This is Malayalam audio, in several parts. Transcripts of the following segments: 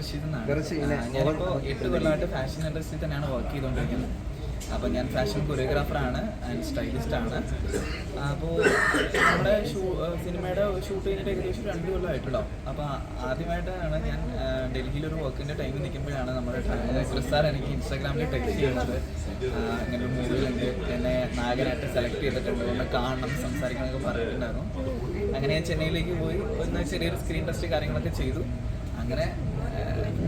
റഷീദ് എന്നാണ് ഞാനിപ്പോ എട്ട് കൊല്ലമായിട്ട് ഫാഷൻ ഇൻഡസ്ട്രിയിൽ തന്നെയാണ് വർക്ക് ചെയ്തുകൊണ്ടിരിക്കുന്നത് അപ്പോൾ ഞാൻ ഫാഷൻ കൊറിയോഗ്രാഫറാണ് ആൻഡ് സ്റ്റൈലിസ്റ്റ് ആണ്. അപ്പോൾ നമ്മുടെ ഷൂ സിനിമയുടെ ഷൂട്ട് കഴിഞ്ഞിട്ട് ഏകദേശം രണ്ട് കൊല്ലമായിട്ടുള്ളൂ അപ്പോൾ ആദ്യമായിട്ടാണ് ഞാൻ ഡൽഹിയിലൊരു ഡൽഹിയിൽ ഒരു വർക്കിന്റെ ടൈമിൽ നിൽക്കുമ്പോഴാണ് നമ്മുടെ സാർ എനിക്ക് ഇൻസ്റ്റാഗ്രാമിൽ ടെക്സ്റ്റ് ചെയ്യുന്നത് അങ്ങനെ ഇങ്ങനെ ഒരു മൂവിയിലുണ്ട് എന്നെ നായകനായിട്ട് സെലക്ട് ചെയ്തിട്ടുണ്ട്. ഒന്ന് കാണണം സംസാരിക്കണമെന്നൊക്കെ പറഞ്ഞിട്ടുണ്ടായിരുന്നു. അങ്ങനെ ഞാൻ ചെന്നൈയിലേക്ക് പോയി. ഒന്ന് ചെറിയൊരു സ്ക്രീൻ ടെസ്റ്റ് കാര്യങ്ങളൊക്കെ ചെയ്തു. അങ്ങനെ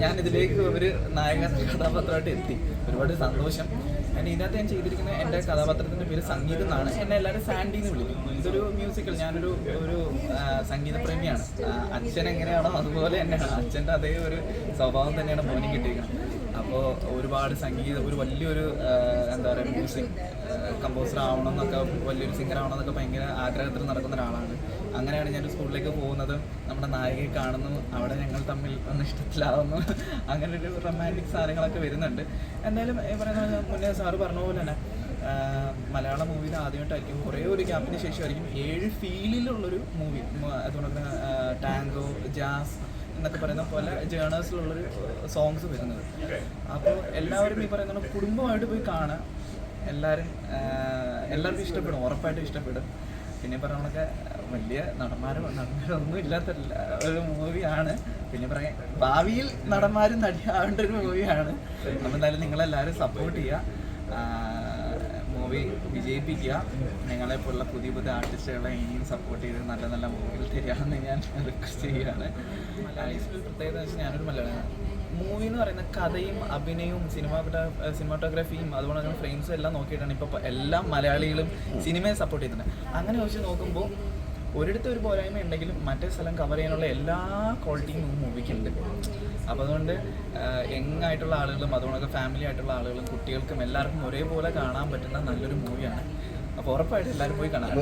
ഞാൻ ഇതിലേക്ക് ഒരു നായക കഥാപാത്രമായിട്ട് എത്തി. ഒരുപാട് സന്തോഷം. ഞാൻ ഇതിനകത്ത് ഞാൻ ചെയ്തിരിക്കുന്ന എന്റെ കഥാപാത്രത്തിന്റെ പേര് സംഗീതം എന്നാണ്. എന്നെ എല്ലാവരും സാൻഡി എന്ന് വിളിക്കും. ഇതൊരു മ്യൂസിക്കൽ ഞാനൊരു ഒരു സംഗീത പ്രേമിയാണ്. അച്ഛൻ എങ്ങനെയാണോ അതുപോലെ തന്നെയാണ്. അച്ഛന്റെ അതേ ഒരു സ്വഭാവം തന്നെയാണ് മോനും കിട്ടിയിരിക്കുന്നത്. അപ്പോൾ ഒരുപാട് സംഗീതം ഒരു വലിയൊരു എന്താ പറയുക മ്യൂസിക് കമ്പോസർ ആവണം എന്നൊക്കെ വലിയൊരു സിംഗർ ആവണം എന്നൊക്കെ ഭയങ്കര ആഗ്രഹത്തിൽ നടക്കുന്ന ഒരാളാണ്. അങ്ങനെയാണ് ഞാൻ സ്കൂളിലേക്ക് പോകുന്നത് നമ്മുടെ നായികയെ കാണുന്നു അവിടെ ഞങ്ങൾ തമ്മിൽ ഒന്ന് ഇഷ്ടത്തിലാവുന്നു. അങ്ങനെ ഒരു റൊമാന്റിക് സാധനങ്ങളൊക്കെ വരുന്നുണ്ട്. എന്തായാലും ഈ പറയുന്ന മുന്നേ സാറ് പറഞ്ഞ പോലെ തന്നെ മലയാള മൂവിയിൽ ആദ്യമായിട്ടായിരിക്കും കുറേ ഒരു ഗ്യാപ്പിന് ശേഷമായിരിക്കും ഏഴ് ഫീലിലുള്ളൊരു മൂവി അതുകൊണ്ട് ടാങ്കോ ജാസ് എന്നൊക്കെ പറയുന്ന പോലെ ജേണേഴ്സിലുള്ളൊരു സോങ്സ് വരുന്നത്. അപ്പോൾ എല്ലാവരും ഈ പറയുന്ന കുടുംബമായിട്ട് പോയി കാണാം എല്ലാവരും എല്ലാവർക്കും ഇഷ്ടപ്പെടും ഉറപ്പായിട്ടും ഇഷ്ടപ്പെടും. പിന്നെ പറഞ്ഞൊക്കെ വലിയ നടന്മാരും നടന്മാരൊന്നും ഇല്ലാത്ത ഒരു മൂവിയാണ്. പിന്നെ പറയാം ഭാവിയിൽ നടന്മാരും നടിയാവേണ്ട ഒരു മൂവിയാണ്. അപ്പോൾ എന്തായാലും നിങ്ങളെല്ലാവരും സപ്പോർട്ട് ചെയ്യുക. മൂവി വിജയിപ്പിക്കുക. നിങ്ങളെ പോലുള്ള പുതിയ പുതിയ ആർട്ടിസ്റ്റുകളെ ഇനിയും സപ്പോർട്ട് ചെയ്ത് നല്ല നല്ല മൂവികൾ തരികയാണെന്ന് ഞാൻ റിക്വസ്റ്റ് ചെയ്യുകയാണ്. പ്രത്യേകത വെച്ചാൽ ഞാനൊരു മലയാളിയാണ്. മൂവി എന്ന് പറയുന്ന കഥയും അഭിനയവും സിനിമാ സിനിമാറ്റോഗ്രാഫിയും അതുപോലെ തന്നെ ഫ്രെയിംസും എല്ലാം നോക്കിയിട്ടാണ് ഇപ്പോൾ എല്ലാ മലയാളികളും സിനിമയെ സപ്പോർട്ട് ചെയ്യുന്നുണ്ട് അങ്ങനെ വെച്ച് നോക്കുമ്പോൾ ഒരിടത്ത് ഒരു പോരായ്മ ഉണ്ടെങ്കിലും മറ്റേ സ്ഥലം കവർ ചെയ്യാനുള്ള എല്ലാ ക്വാളിറ്റിയും മൂവിക്കുണ്ട് അപ്പോൾ അതുകൊണ്ട് യങ്ങായിട്ടുള്ള ആളുകളും അതുകൊണ്ടൊക്കെ ഫാമിലി ആയിട്ടുള്ള ആളുകളും കുട്ടികൾക്കും എല്ലാവർക്കും ഒരേപോലെ കാണാൻ പറ്റുന്ന നല്ലൊരു മൂവിയാണ് അപ്പോൾ ഉറപ്പായിട്ട് എല്ലാവരും പോയി കാണാം.